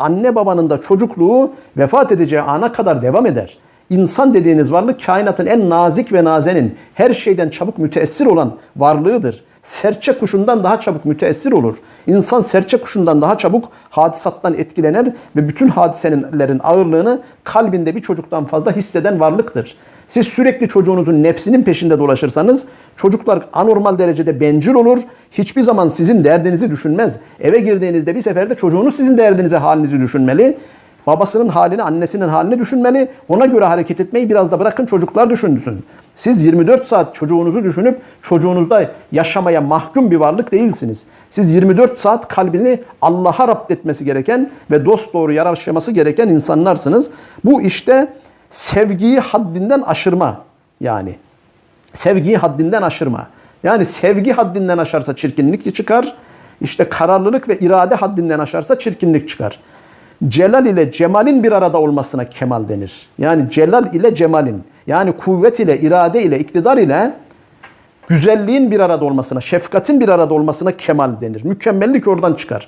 Anne babanın da çocukluğu vefat edeceği ana kadar devam eder. İnsan dediğiniz varlık kainatın en nazik ve nazenin, her şeyden çabuk müteessir olan varlığıdır. Serçe kuşundan daha çabuk müteessir olur. İnsan serçe kuşundan daha çabuk hadisattan etkilenir ve bütün hadisenin ağırlığını kalbinde bir çocuktan fazla hisseden varlıktır. Siz sürekli çocuğunuzun nefsinin peşinde dolaşırsanız çocuklar anormal derecede bencil olur. Hiçbir zaman sizin derdinizi düşünmez. Eve girdiğinizde bir seferde çocuğunuz sizin derdinizi, halinizi düşünmeli. Babasının halini, annesinin halini düşünmeli. Ona göre hareket etmeyi biraz da bırakın çocuklar düşünsün. Siz 24 saat çocuğunuzu düşünüp çocuğunuzda yaşamaya mahkum bir varlık değilsiniz. Siz 24 saat kalbini Allah'a rapt etmesi gereken ve dost doğru yaşaması gereken insanlarsınız. Bu işte sevgiyi haddinden aşırma yani. Sevgiyi haddinden aşırma. Yani sevgi haddinden aşarsa çirkinlik çıkar. İşte kararlılık ve irade haddinden aşarsa çirkinlik çıkar. Celal ile cemalin bir arada olmasına kemal denir. Yani celal ile cemalin yani kuvvet ile, irade ile, iktidar ile güzelliğin bir arada olmasına, şefkatin bir arada olmasına kemal denir. Mükemmellik oradan çıkar.